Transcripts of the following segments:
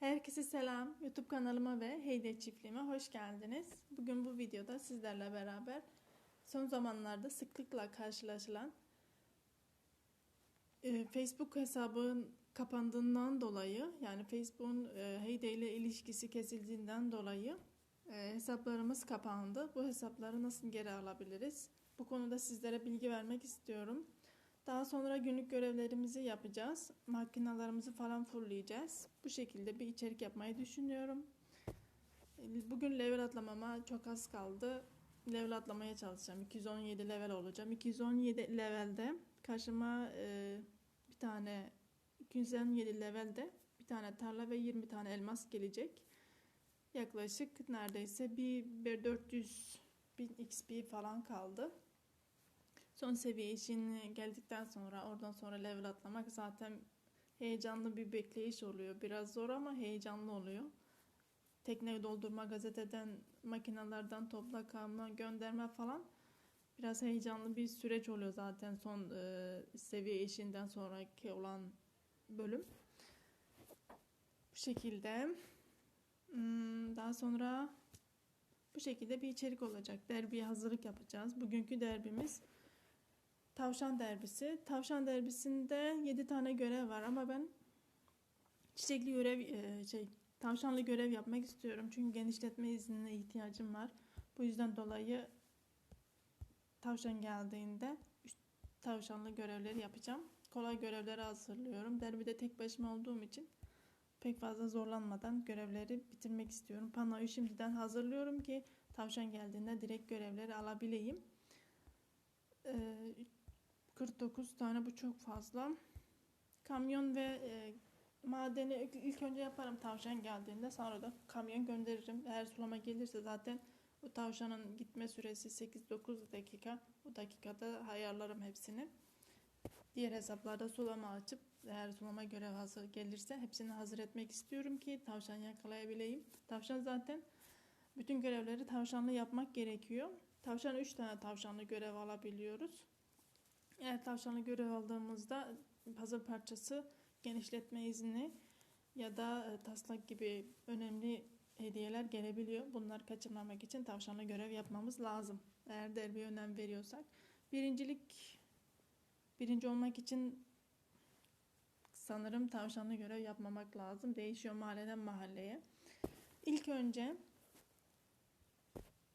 Herkese selam. YouTube kanalıma ve Heyde çiftliğime hoş geldiniz. Bugün bu videoda sizlerle beraber son zamanlarda sıklıkla karşılaşılan e, Facebook hesabın kapandığından dolayı yani Facebook'un e, Heyde ile ilişkisi kesildiğinden dolayı e, hesaplarımız kapandı. Bu hesapları nasıl geri alabiliriz? Bu konuda sizlere bilgi vermek istiyorum. Daha sonra günlük görevlerimizi yapacağız. Makinalarımızı falan fulleyeceğiz. Bu şekilde bir içerik yapmayı düşünüyorum. Bugün level atlamama çok az kaldı. Level atlamaya çalışacağım. 217 level olacağım. 217 levelde karşıma e, bir tane 217 levelde bir tane tarla ve 20 tane elmas gelecek. Yaklaşık neredeyse bir, bir 400 bin XP falan kaldı. Son seviye için geldikten sonra oradan sonra level atlamak zaten heyecanlı bir bekleyiş oluyor. Biraz zor ama heyecanlı oluyor. Tekneyi doldurma, gazeteden, makinelerden topla kalma, gönderme falan biraz heyecanlı bir süreç oluyor zaten son e, seviye işinden sonraki olan bölüm. Bu şekilde. Hmm, daha sonra bu şekilde bir içerik olacak. Derbiye hazırlık yapacağız. Bugünkü derbimiz Tavşan derbisi. Tavşan derbisinde 7 tane görev var ama ben çiçekli görev e, şey tavşanlı görev yapmak istiyorum. Çünkü genişletme iznine ihtiyacım var. Bu yüzden dolayı tavşan geldiğinde tavşanlı görevleri yapacağım. Kolay görevleri hazırlıyorum. Derbide tek başıma olduğum için pek fazla zorlanmadan görevleri bitirmek istiyorum. Panoyu şimdiden hazırlıyorum ki tavşan geldiğinde direkt görevleri alabileyim. Ee, 49 tane bu çok fazla. Kamyon ve e, madeni ilk önce yaparım tavşan geldiğinde sonra da kamyon gönderirim. Eğer sulama gelirse zaten bu tavşanın gitme süresi 8-9 dakika. Bu dakikada ayarlarım hepsini. Diğer hesaplarda sulama açıp eğer sulama görev hazır gelirse hepsini hazır etmek istiyorum ki tavşan yakalayabileyim. Tavşan zaten bütün görevleri tavşanlı yapmak gerekiyor. Tavşan 3 tane tavşanlı görev alabiliyoruz. Eğer tavşanlı görev aldığımızda puzzle parçası genişletme izni ya da e, taslak gibi önemli hediyeler gelebiliyor. Bunları kaçırmamak için tavşanlı görev yapmamız lazım. Eğer derbiye önem veriyorsak. Birincilik birinci olmak için sanırım tavşanlı görev yapmamak lazım. Değişiyor mahalleden mahalleye. İlk önce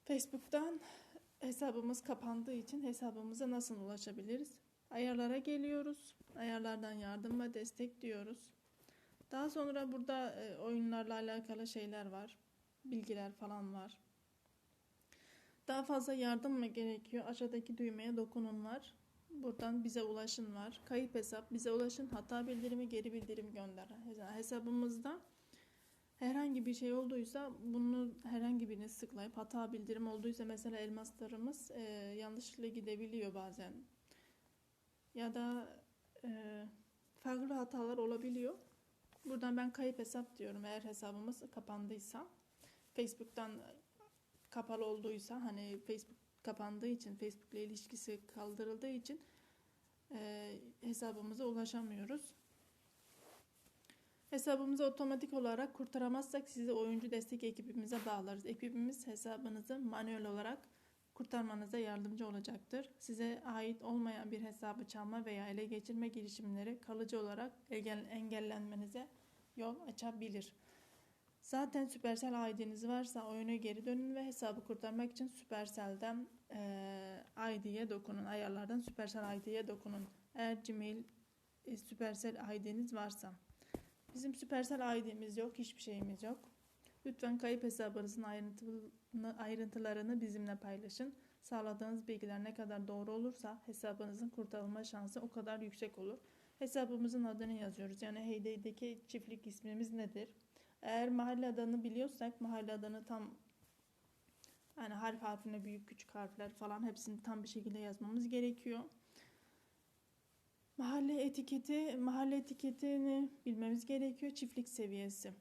Facebook'tan hesabımız kapandığı için hesabımıza nasıl ulaşabiliriz? Ayarlara geliyoruz. Ayarlardan yardım ve destek diyoruz. Daha sonra burada e, oyunlarla alakalı şeyler var. Bilgiler falan var. Daha fazla yardım mı gerekiyor? Aşağıdaki düğmeye dokunun var. Buradan bize ulaşın var. Kayıp hesap bize ulaşın. Hata bildirimi geri bildirim gönder. Hesabımızda herhangi bir şey olduysa bunu herhangi birini sıklayıp hata bildirim olduysa mesela elmaslarımız e, yanlışlıkla gidebiliyor bazen. Ya da e, farklı hatalar olabiliyor. Buradan ben kayıp hesap diyorum eğer hesabımız kapandıysa. Facebook'tan kapalı olduysa hani Facebook kapandığı için Facebook ile ilişkisi kaldırıldığı için e, hesabımıza ulaşamıyoruz. Hesabımızı otomatik olarak kurtaramazsak sizi oyuncu destek ekibimize bağlarız. Ekibimiz hesabınızı manuel olarak kurtarmanıza yardımcı olacaktır. Size ait olmayan bir hesabı çalma veya ele geçirme girişimleri kalıcı olarak engellenmenize yol açabilir. Zaten Supercell ID'niz varsa oyuna geri dönün ve hesabı kurtarmak için Supercell'den e, ID'ye dokunun. Ayarlardan Supercell ID'ye dokunun. Eğer Gmail e, Supercell ID'niz varsa. Bizim Supercell ID'miz yok, hiçbir şeyimiz yok. Lütfen kayıp hesabınızın ayrıntılarını bizimle paylaşın. Sağladığınız bilgiler ne kadar doğru olursa hesabınızın kurtarılma şansı o kadar yüksek olur. Hesabımızın adını yazıyoruz. Yani Heydey'deki çiftlik ismimiz nedir? Eğer mahalle adını biliyorsak mahalle adını tam yani harf harfine büyük küçük harfler falan hepsini tam bir şekilde yazmamız gerekiyor. Mahalle etiketi, mahalle etiketini bilmemiz gerekiyor. Çiftlik seviyesi.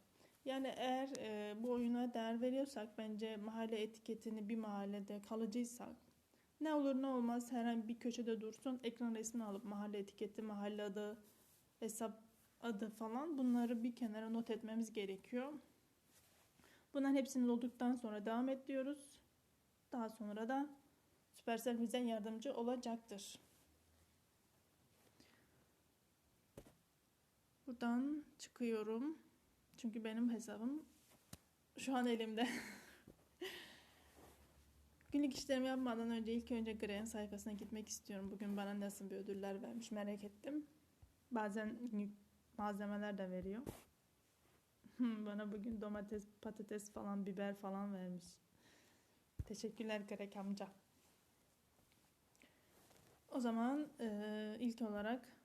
Yani eğer e, bu oyuna değer veriyorsak bence mahalle etiketini bir mahallede kalıcıysak ne olur ne olmaz herhangi bir köşede dursun ekran resmini alıp mahalle etiketi, mahalle adı, hesap adı falan bunları bir kenara not etmemiz gerekiyor. Bunların hepsini olduktan sonra devam et diyoruz. Daha sonra da Supercell bize yardımcı olacaktır. Buradan çıkıyorum. Çünkü benim hesabım şu an elimde. Günlük işlerimi yapmadan önce ilk önce Graham sayfasına gitmek istiyorum. Bugün bana nasıl bir ödüller vermiş merak ettim. Bazen malzemeler de veriyor. bana bugün domates, patates falan, biber falan vermiş. Teşekkürler Greg amca. O zaman e, ilk olarak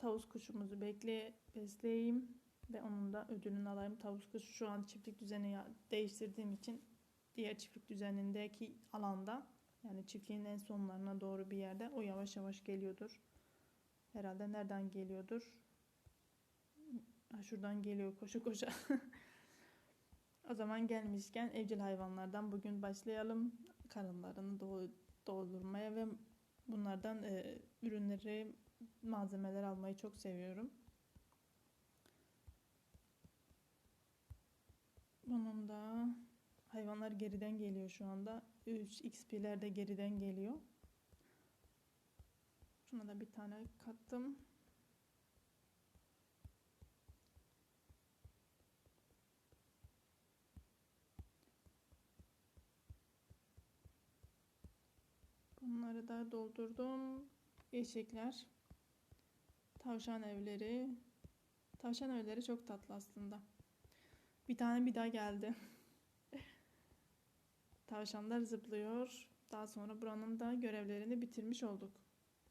tavus kuşumuzu bekle, besleyeyim ve onun da ödülünü alayım. Tavus kuşu şu an çiftlik düzeni değiştirdiğim için diğer çiftlik düzenindeki alanda yani çiftliğin en sonlarına doğru bir yerde o yavaş yavaş geliyordur. Herhalde nereden geliyordur? Ha, şuradan geliyor koşu koşa. o zaman gelmişken evcil hayvanlardan bugün başlayalım. Karınlarını doldurmaya ve bunlardan e, ürünleri, malzemeler almayı çok seviyorum. Bunun da hayvanlar geriden geliyor şu anda. 3 XP'ler de geriden geliyor. Şuna da bir tane kattım. Bunları da doldurdum. Eşekler. Tavşan evleri. Tavşan evleri çok tatlı aslında. Bir tane bir daha geldi. Tavşanlar zıplıyor. Daha sonra buranın da görevlerini bitirmiş olduk.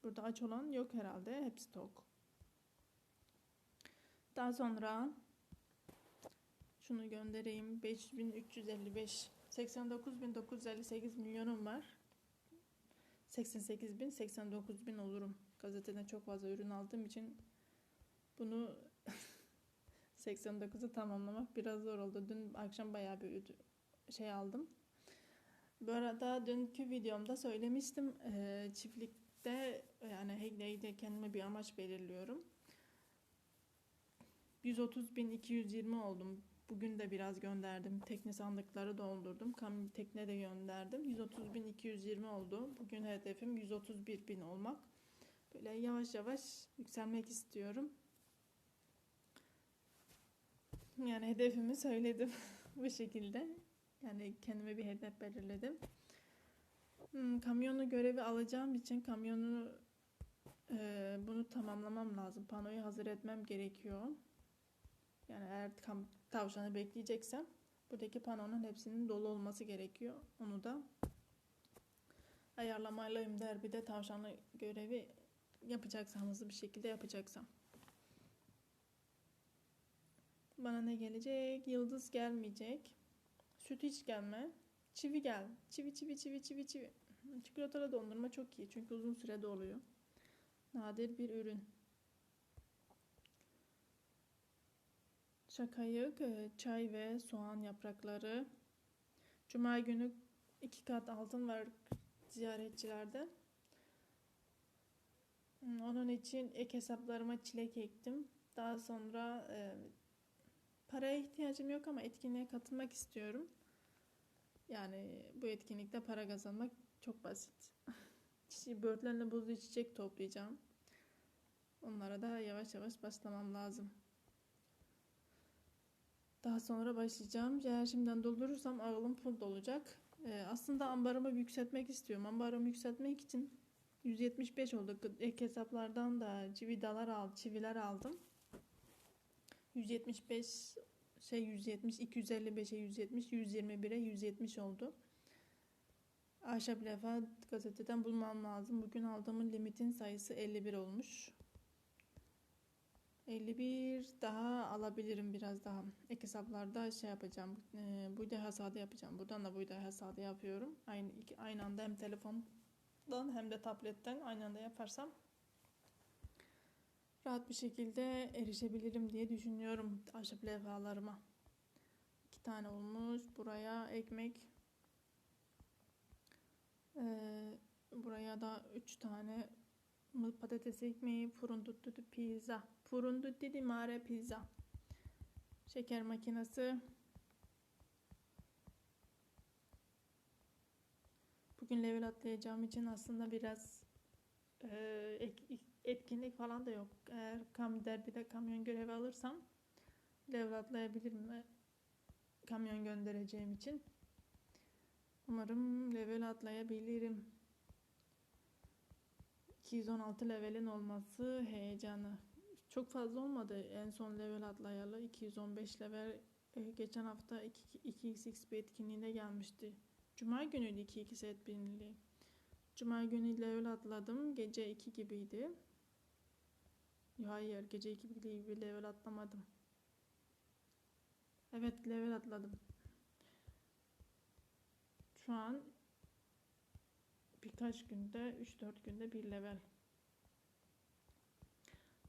Burada aç olan yok herhalde. Hepsi tok. Daha sonra şunu göndereyim. 5355 89.958 milyonum var. 88 bin 89 bin olurum. Gazeteden çok fazla ürün aldığım için bunu 89'u tamamlamak biraz zor oldu. Dün akşam bayağı bir şey aldım. Bu arada dünkü videomda söylemiştim. E, çiftlikte yani Hegley'de kendime bir amaç belirliyorum. 130 bin 220 oldum. Bugün de biraz gönderdim. Tekne sandıkları doldurdum. Kam tekne de gönderdim. 130 bin 220 oldu. Bugün hedefim 131 bin olmak. Böyle yavaş yavaş yükselmek istiyorum. Yani hedefimi söyledim bu şekilde. Yani kendime bir hedef belirledim. Hmm, kamyonu görevi alacağım için kamyonu e, bunu tamamlamam lazım. Panoyu hazır etmem gerekiyor. Yani eğer tavşanı bekleyeceksem buradaki panonun hepsinin dolu olması gerekiyor. Onu da ayarlamalıyım der bir de tavşanlı görevi yapacaksam hızlı bir şekilde yapacaksam. Bana ne gelecek? Yıldız gelmeyecek. Süt hiç gelme. Çivi gel. Çivi çivi çivi çivi çivi. Çikolatalı dondurma çok iyi. Çünkü uzun sürede oluyor. Nadir bir ürün. Şakayık, e, çay ve soğan yaprakları. Cuma günü iki kat altın var ziyaretçilerde. Hmm, onun için ek hesaplarıma çilek ektim. Daha sonra e, paraya ihtiyacım yok ama etkinliğe katılmak istiyorum. Yani bu etkinlikte para kazanmak çok basit. Börtlenle buzlu çiçek toplayacağım. Onlara da yavaş yavaş başlamam lazım. Daha sonra başlayacağım. Eğer şimdiden doldurursam ağılım full dolacak. Ee, aslında ambarımı yükseltmek istiyorum. Ambarımı yükseltmek için 175 oldu. Ek hesaplardan da çividalar al, çiviler aldım. 175 şey 170, 255'e 170, 121'e 170 oldu. Ahşap levha gazeteden bulmam lazım. Bugün aldığımın limitin sayısı 51 olmuş. 51 daha alabilirim biraz daha. Ek hesaplarda şey yapacağım. E, buğday hasadı yapacağım. Buradan da buğday hasadı yapıyorum. Aynı iki, aynı anda hem telefondan hem de tabletten aynı anda yaparsam rahat bir şekilde erişebilirim diye düşünüyorum ahşap levhalarıma. İki tane olmuş. Buraya ekmek. Ee, buraya da üç tane patates ekmeği, fırın tuttu pizza. Furunduti di mare pizza. Şeker makinesi. Bugün level atlayacağım için aslında biraz e, etkinlik falan da yok. Eğer kam derbide kamyon görevi alırsam level atlayabilirim ve kamyon göndereceğim için. Umarım level atlayabilirim. 216 levelin olması heyecanı. Çok fazla olmadı en son level atlayalı. 215 level e, geçen hafta 2xx bir etkinliğinde gelmişti. Cuma günüydü 2x etkinliği. Cuma günü level atladım. Gece 2 gibiydi. Hayır gece 2 gibi level atlamadım. Evet level atladım. Şu an birkaç günde 3-4 günde bir level.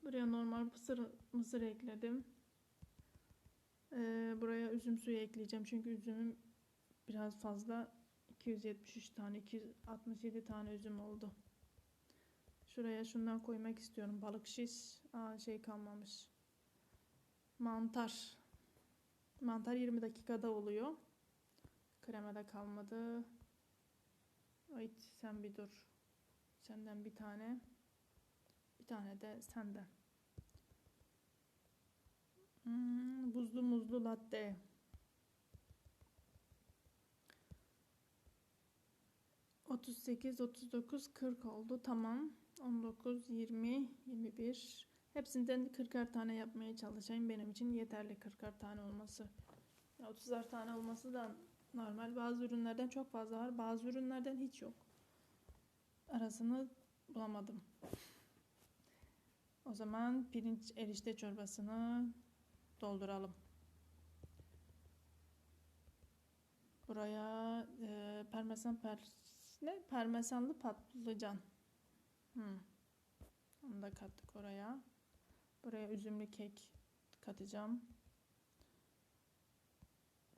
Buraya normal mısır, mısır ekledim. Ee, buraya üzüm suyu ekleyeceğim. Çünkü üzümüm biraz fazla. 273 tane, 267 tane üzüm oldu. Şuraya şundan koymak istiyorum. Balık şiş. Aa, şey kalmamış. Mantar. Mantar 20 dakikada oluyor. Kremada kalmadı. Ay sen bir dur. Senden bir tane. Tane de senden. Hmm, buzlu muzlu latte. Otuz sekiz, otuz dokuz, kırk oldu. Tamam. On dokuz, yirmi, yirmi bir. Hepsinden 40'ar tane yapmaya çalışayım. Benim için yeterli 40'ar tane olması. 30'ar tane olması da normal. Bazı ürünlerden çok fazla var. Bazı ürünlerden hiç yok. Arasını bulamadım. O zaman pirinç erişte çorbasını dolduralım. Buraya e, parmesan per ne? Parmesanlı patlıcan. Hmm. Onu da kattık oraya. Buraya üzümlü kek katacağım.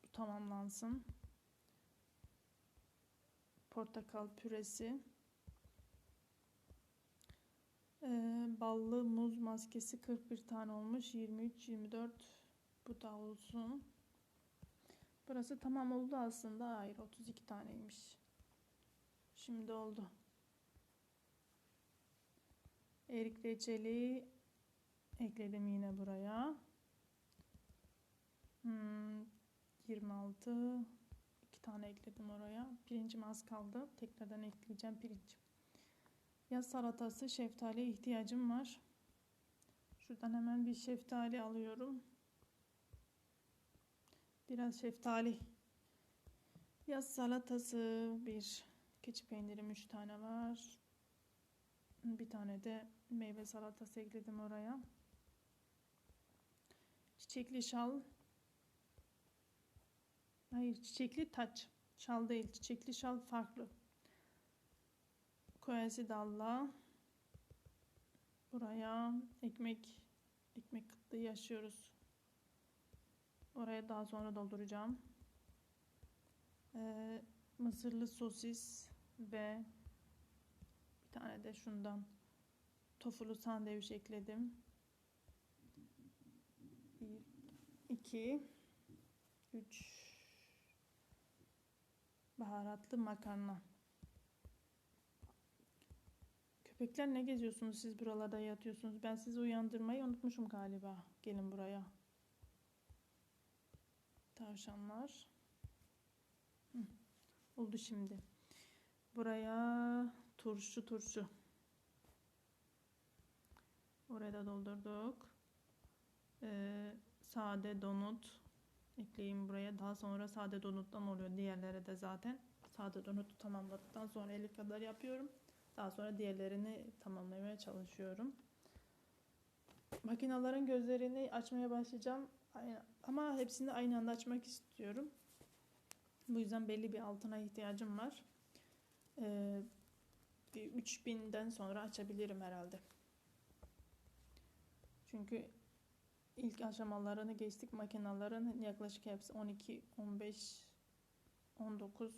Bu tamamlansın. Portakal püresi. Ee, ballı muz maskesi 41 tane olmuş. 23, 24 bu da olsun. Burası tamam oldu aslında. Hayır 32 taneymiş. Şimdi oldu. Erik reçeli ekledim yine buraya. Hmm, 26 iki tane ekledim oraya. Pirincim az kaldı. Tekrardan ekleyeceğim pirinç. Yaz salatası şeftali ihtiyacım var. Şuradan hemen bir şeftali alıyorum. Biraz şeftali. Yaz salatası bir. Keçi peynirim 3 tane var. Bir tane de meyve salatası ekledim oraya. Çiçekli şal. Hayır çiçekli taç. Şal değil. Çiçekli şal farklı. Koyası dalla. Buraya ekmek ekmek kıtlığı yaşıyoruz. Oraya daha sonra dolduracağım. Ee, mısırlı sosis ve bir tane de şundan tofulu sandviç ekledim. 1 2 3 baharatlı makarna. Köpekler ne geziyorsunuz siz buralarda yatıyorsunuz? Ben sizi uyandırmayı unutmuşum galiba. Gelin buraya. Tavşanlar. Hı, oldu şimdi. Buraya turşu turşu. Oraya da doldurduk. Ee, sade donut ekleyeyim buraya. Daha sonra sade donuttan oluyor. Diğerleri de zaten sade donutu tamamladıktan sonra 50 kadar yapıyorum. Daha sonra diğerlerini tamamlamaya çalışıyorum. Makinaların gözlerini açmaya başlayacağım. Ama hepsini aynı anda açmak istiyorum. Bu yüzden belli bir altına ihtiyacım var. Ee, bir 3000'den sonra açabilirim herhalde. Çünkü ilk aşamalarını geçtik makinaların yaklaşık hepsi 12, 15, 19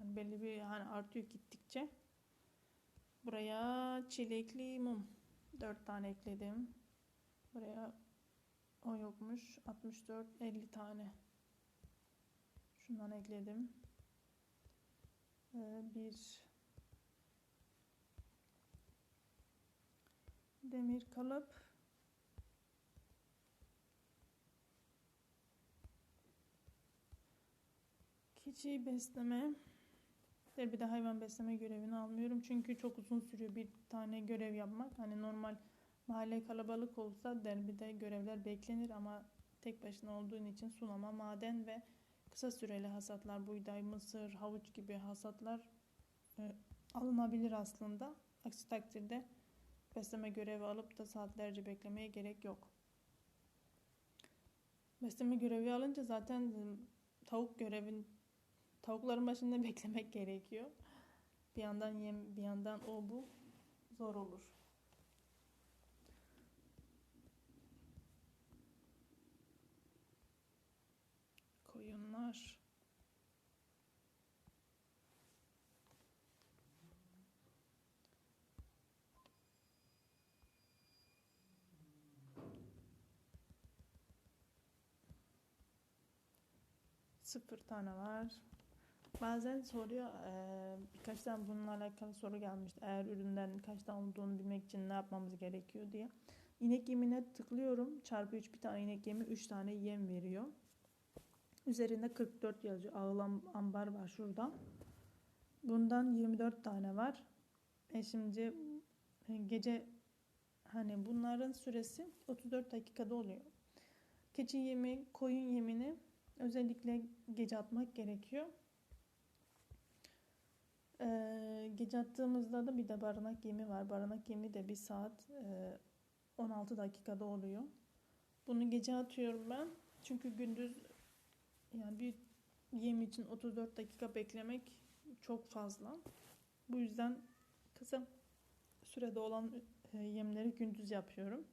yani belli bir hani artıyor gittikçe. Buraya çilekli mum 4 tane ekledim. Buraya o yokmuş. 64 50 tane. Şundan ekledim. Ee, bir demir kalıp keçi besleme bir de hayvan besleme görevini almıyorum. Çünkü çok uzun sürüyor bir tane görev yapmak. Hani normal mahalle kalabalık olsa derbide görevler beklenir ama tek başına olduğun için sulama maden ve kısa süreli hasatlar buğday mısır havuç gibi hasatlar e, alınabilir aslında. Aksi takdirde besleme görevi alıp da saatlerce beklemeye gerek yok. Besleme görevi alınca zaten tavuk görevin tavukların başında beklemek gerekiyor. Bir yandan yem, bir yandan o bu zor olur. Koyunlar sıfır tane var. Bazen soruyor e, birkaç tane bununla alakalı soru gelmişti. Eğer üründen kaç tane olduğunu bilmek için ne yapmamız gerekiyor diye. İnek yemine tıklıyorum. Çarpı 3 bir tane inek yemi 3 tane yem veriyor. Üzerinde 44 yazıyor. Ağlam ambar var şurada. Bundan 24 tane var. E şimdi gece hani bunların süresi 34 dakikada oluyor. Keçi yemi, koyun yemini özellikle gece atmak gerekiyor. Ee, gece attığımızda da bir de barınak yemi var. Barınak yemi de bir saat e, 16 dakikada oluyor. Bunu gece atıyorum ben. Çünkü gündüz yani bir yem için 34 dakika beklemek çok fazla. Bu yüzden kısa sürede olan e, yemleri gündüz yapıyorum.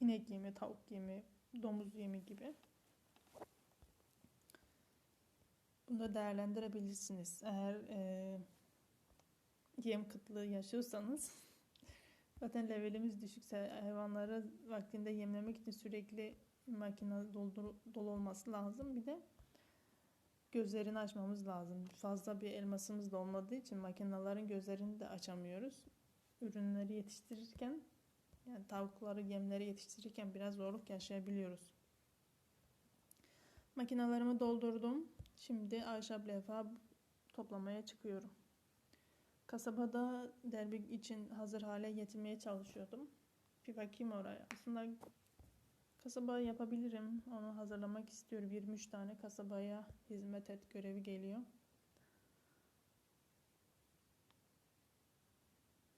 İnek yemi, tavuk yemi, domuz yemi gibi. Bunu da değerlendirebilirsiniz. Eğer e, yem kıtlığı yaşıyorsanız zaten levelimiz düşükse hayvanları vaktinde yemlemek için sürekli makine doldur, dolu olması lazım. Bir de gözlerini açmamız lazım. Fazla bir elmasımız da olmadığı için makinelerin gözlerini de açamıyoruz. Ürünleri yetiştirirken yani tavukları, yemleri yetiştirirken biraz zorluk yaşayabiliyoruz. Makinalarımı doldurdum. Şimdi ahşap levha toplamaya çıkıyorum. Kasabada derbi için hazır hale getirmeye çalışıyordum. Bir bakayım oraya. Aslında kasaba yapabilirim. Onu hazırlamak istiyorum. 23 tane kasabaya hizmet et görevi geliyor.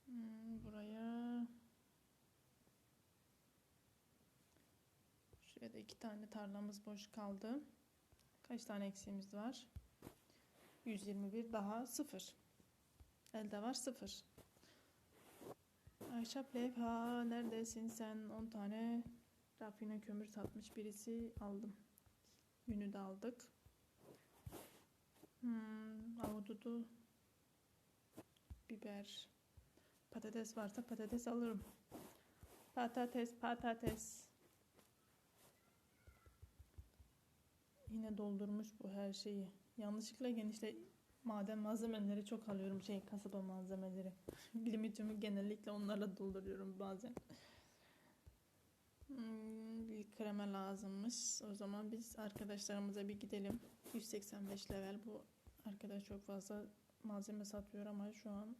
Hmm, buraya şuraya da iki tane tarlamız boş kaldı. Kaç tane eksiğimiz var? 121 daha 0. Elde var 0. Ahşap levha neredesin sen? 10 tane rafine kömür satmış birisi aldım. Yünü de aldık. Hmm, avududu biber patates varsa patates alırım. Patates patates. Yine doldurmuş bu her şeyi. Yanlışlıkla genişle maden malzemeleri çok alıyorum. Şey kasaba malzemeleri. Limitimi genellikle onlarla dolduruyorum bazen. Hmm, bir krema lazımmış. O zaman biz arkadaşlarımıza bir gidelim. 185 level bu arkadaş çok fazla malzeme satıyor ama şu an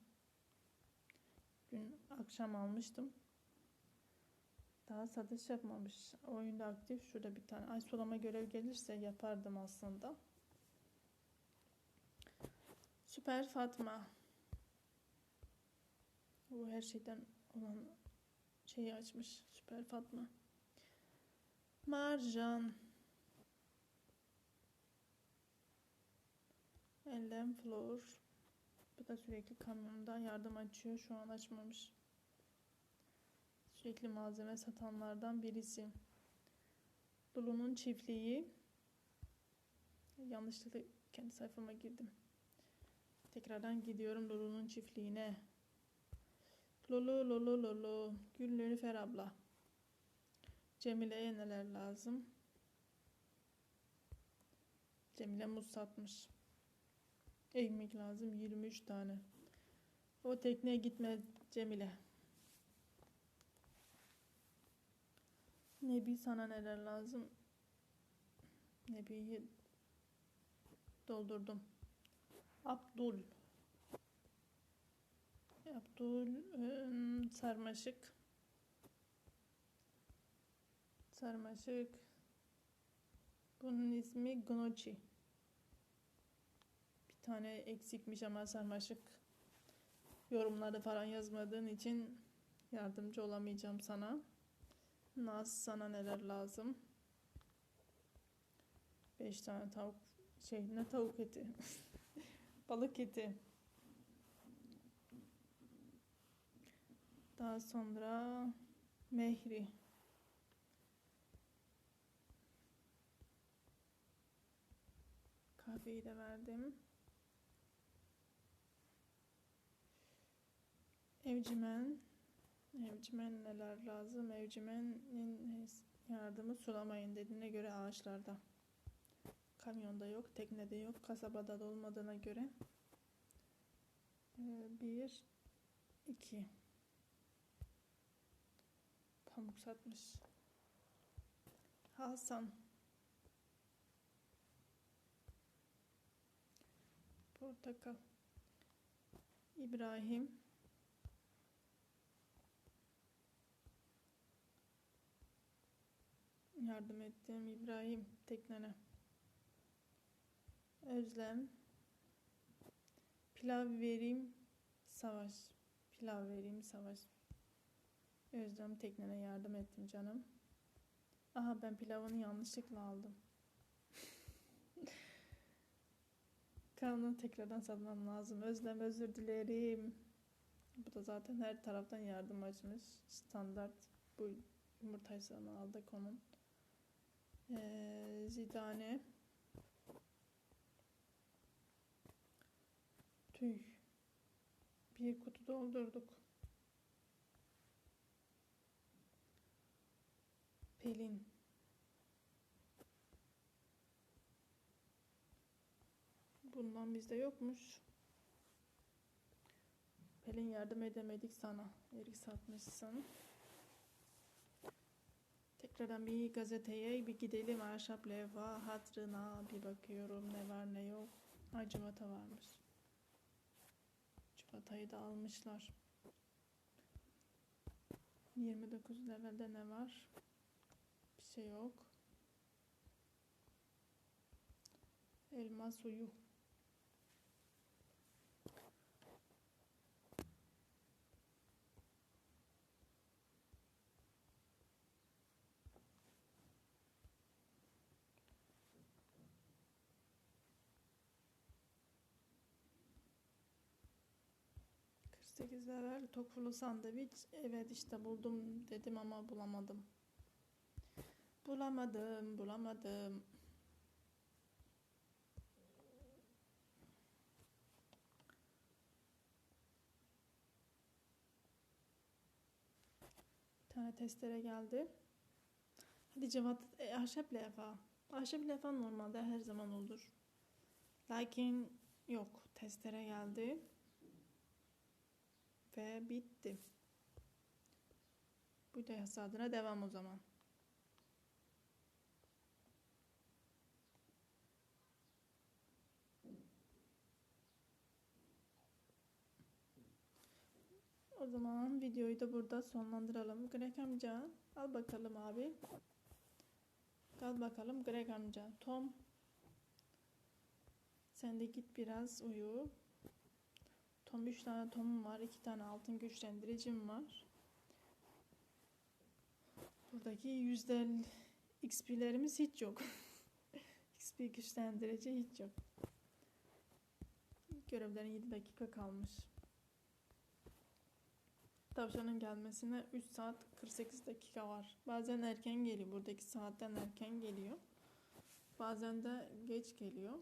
dün akşam almıştım. Daha satış yapmamış. Oyunda aktif. Şurada bir tane. Ay sulama görev gelirse yapardım aslında. Süper Fatma. Bu her şeyden olan şeyi açmış. Süper Fatma. Marjan. Ellen Flor. Bu da sürekli kamyonda yardım açıyor. Şu an açmamış. Sürekli malzeme satanlardan birisi. Lulu'nun çiftliği. Yanlışlıkla kendi sayfama girdim. Tekrardan gidiyorum Lulu'nun çiftliğine. Lulu Lulu Lulu. Gül Nilüfer abla. Cemile'ye neler lazım? Cemile muz satmış. Ekmek lazım 23 tane. O tekneye gitme Cemile. Nebi sana neler lazım? Nebi'yi doldurdum. Abdul. Abdul sarmaşık. Sarmaşık. Bunun ismi Gnochi. Bir tane eksikmiş ama sarmaşık. Yorumları falan yazmadığın için yardımcı olamayacağım sana. Naz sana neler lazım? 5 tane tavuk şey ne tavuk eti? Balık eti. Daha sonra Mehri. Kahveyi de verdim. Evcimen. Evcimen neler lazım? Evcimenin yardımı sulamayın dediğine göre ağaçlarda. Kamyonda yok, teknede yok, kasabada da olmadığına göre. Bir, iki. Pamuk satmış. Hasan. Portakal. İbrahim. Yardım ettim İbrahim teknene. Özlem. Pilav vereyim savaş. Pilav vereyim savaş. Özlem teknene yardım ettim canım. Aha ben pilavını yanlışlıkla aldım. Kanunu tekrardan satmam lazım. Özlem özür dilerim. Bu da zaten her taraftan yardım açmış. Standart bu yumurtayı sana aldık onun. Ee, Zidane. Tüy. Bir kutu doldurduk. Pelin. Bundan bizde yokmuş. Pelin yardım edemedik sana. Erik satmışsın. Tekrardan bir gazeteye bir gidelim. Ahşap levha hatırına bir bakıyorum ne var ne yok. Ay cıvata varmış. Cıvatayı da almışlar. 29 levelde ne var? Bir şey yok. Elma suyu. Sekiz level tokulu sandviç. Evet işte buldum dedim ama bulamadım. Bulamadım, bulamadım. Bir tane testere geldi. Hadi cevap e, ahşap levha. Ahşap levha normalde her zaman olur. Lakin yok. Testere geldi. Ve bitti. Bu da hasadına devam o zaman. O zaman videoyu da burada sonlandıralım. Greg amca al bakalım abi. Al bakalım Greg amca. Tom sen de git biraz uyu. Tom 3 tane Tom'um var. 2 tane altın güçlendiricim var. Buradaki yüzdel XP'lerimiz hiç yok. XP güçlendirici hiç yok. Görevlerin 7 dakika kalmış. Tavşanın gelmesine 3 saat 48 dakika var. Bazen erken geliyor. Buradaki saatten erken geliyor. Bazen de geç geliyor.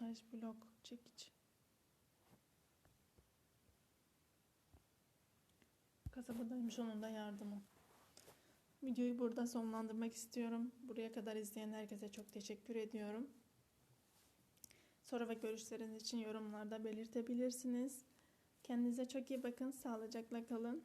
Montaj blok çekiç. Kasabadayım sonunda yardımım. Videoyu burada sonlandırmak istiyorum. Buraya kadar izleyen herkese çok teşekkür ediyorum. Soru ve görüşleriniz için yorumlarda belirtebilirsiniz. Kendinize çok iyi bakın. Sağlıcakla kalın.